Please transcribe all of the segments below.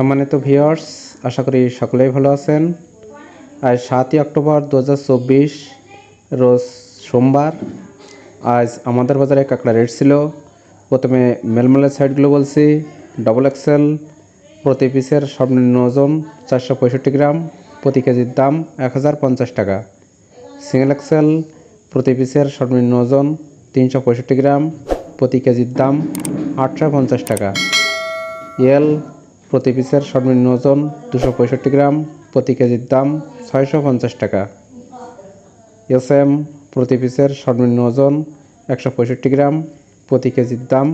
সম্মানিত ভিউয়ার্স আশা করি সকলেই ভালো আছেন। আজ সাতই অক্টোবর দু হাজার চব্বিশ, রোজ সোমবার। আজ আমাদের বাজারে কাঁকড়া রেট ছিল। প্রথমে মেলমেলের সাইডগুলো বলছি ডবল এক্সেল প্রতি পিসের সর্বনিম্ন ওজন চারশো পঁয়ষট্টি গ্রাম, প্রতি কেজির দাম এক হাজার পঞ্চাশ টাকা। সিঙ্গেল এক্সেল প্রতি পিসের সর্বনিম্ন ওজন তিনশো পঁয়ষট্টি গ্রাম, প্রতি কেজির দাম আটশো পঞ্চাশ টাকা। এল প্রতি পিসের সর্বনিম্ন ওজন দুশো পঁয়ষট্টি গ্রাম, প্রতি কেজির দাম ছয়শো পঞ্চাশ টাকা। এস এম প্রতি পিসের সর্বনিম্ন ওজন একশো পঁয়ষট্টি গ্রাম, প্রতি কেজির দাম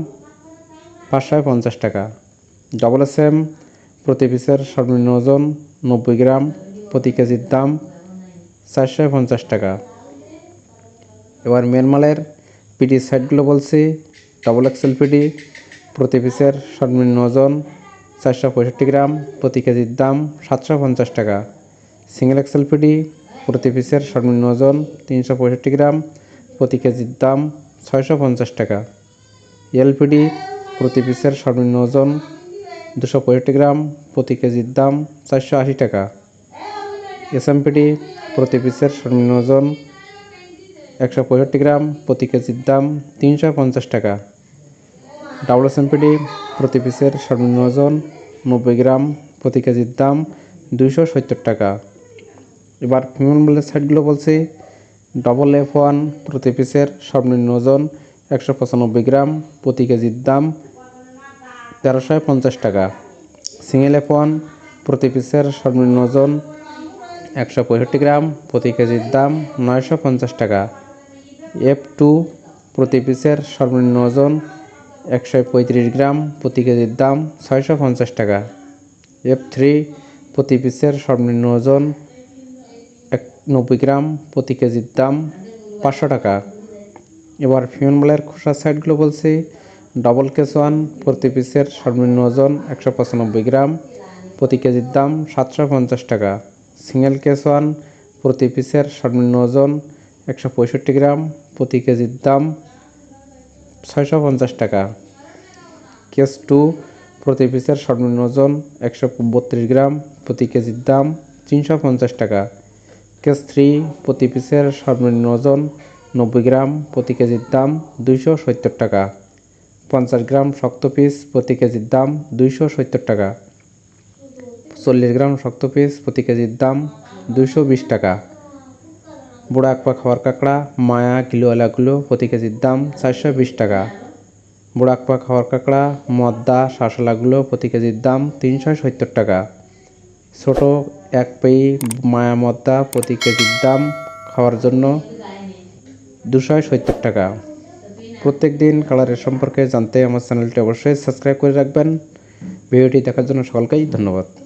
পাঁচশো পঞ্চাশ টাকা। ডবল এস এম প্রতি পিসের সর্বনিম্ন ওজন নব্বই গ্রাম, প্রতি কেজির দাম চারশো পঞ্চাশ টাকা। এবার মেনমালের পিডি সাইডগুলো বলছি। ডবল এক্সেল পিডি প্রতি পিসের সর্বনিম্ন ওজন চারশো পঁয়ষট্টি গ্রাম প্রতি কেজির দাম সাতশো পঞ্চাশ টাকা। সিঙ্গেল এক্সেল পিডি প্রতি পিসের সর্বনিম্ন ওজন তিনশো পঁয়ষট্টি গ্রাম প্রতি কেজির দাম ছয়শো পঞ্চাশ টাকা। এলপিডি প্রতি পিসের সর্বনিম্ন ওজন দুশো পঁয়ষট্টি গ্রাম প্রতি কেজির দাম চারশো আশি টাকা। এসএমপিডি প্রতি পিসের সর্বনিম্ন ওজন একশো পঁয়ষট্টি গ্রাম প্রতি কেজির দাম তিনশো পঞ্চাশ টাকা। ডাবল এসএমপিডি প্রতি পিসের সর্বনিম্ন ওজন নব্বই গ্রাম, প্রতি কেজির দাম দুইশো সত্তর টাকা। এবার ফিমেল মিলের সাইডগুলো বলছি। ডবল এফ ওয়ান প্রতি পিসের সর্বনিম্ন ওজন একশো পঁচানব্বই গ্রাম, প্রতি কেজির দাম তেরোশো পঞ্চাশ টাকা। সিঙ্গেল এফ ওয়ান প্রতি পিসের সর্বনিম্ন ওজন একশো পঁয়ষট্টি গ্রাম, প্রতি কেজির দাম নয়শো পঞ্চাশ টাকা। এফ টু প্রতি পিসের সর্বনিম্ন ওজন একশো পঁয়ত্রিশ গ্রাম প্রতি কেজির দাম ছয়শো পঞ্চাশ টাকা। এফ থ্রি প্রতি পিসের সর্বনিম্ন ওজন এক নব্বই গ্রাম প্রতি কেজির দাম পাঁচশো টাকা। এবার ফিমেল মালের খোসা সাইডগুলো বলছি। ডবল কেস ওয়ান প্রতি পিসের সর্বনিম্ন ওজন একশো পঁচানব্বই গ্রাম প্রতি কেজির দাম সাতশো পঞ্চাশ টাকা। সিঙ্গেল কেস ওয়ান প্রতি পিসের সর্বনিম্ন ওজন একশো পঁয়ষট্টি গ্রাম প্রতি কেজির দাম ছয়শো পঞ্চাশ টাকা। কেস টু, প্রতি পিসের সর্বনিম্ন ওজন একশো বত্রিশ গ্রাম, প্রতি কেজির দাম তিনশো পঞ্চাশ টাকা। কেস থ্রি, প্রতি পিসের সর্বনিম্ন ওজন নব্বই গ্রাম, প্রতি কেজির দাম দুইশো সত্তর টাকা। পঞ্চাশ গ্রাম শক্ত পিস, প্রতি কেজির দাম দুইশো সত্তর টাকা। চল্লিশ গ্রাম শক্ত পিস, প্রতি কেজির দাম দুইশো বিশ টাকা। বুড়া আকপা খাওয়ার কাঁকড়া, মায়া কিলো কিলোওয়ালাগুলো প্রতি কেজির দাম চারশো বিশ টাকা। বুড়া আকপা খাওয়ার কাঁকড়া, মদ্দা শাসলাগুলো প্রতি কেজির দাম তিনশো সত্তর টাকা। ছোট এক পেই মায়া মদ্দা, প্রতি কেজির দাম খাওয়ার জন্য দুশো সত্তর টাকা। প্রত্যেক দিন কালারের সম্পর্কে জানতে আমার চ্যানেলটি অবশ্যই সাবস্ক্রাইব করে রাখবেন। ভিডিওটি দেখার জন্য সকলকেই ধন্যবাদ।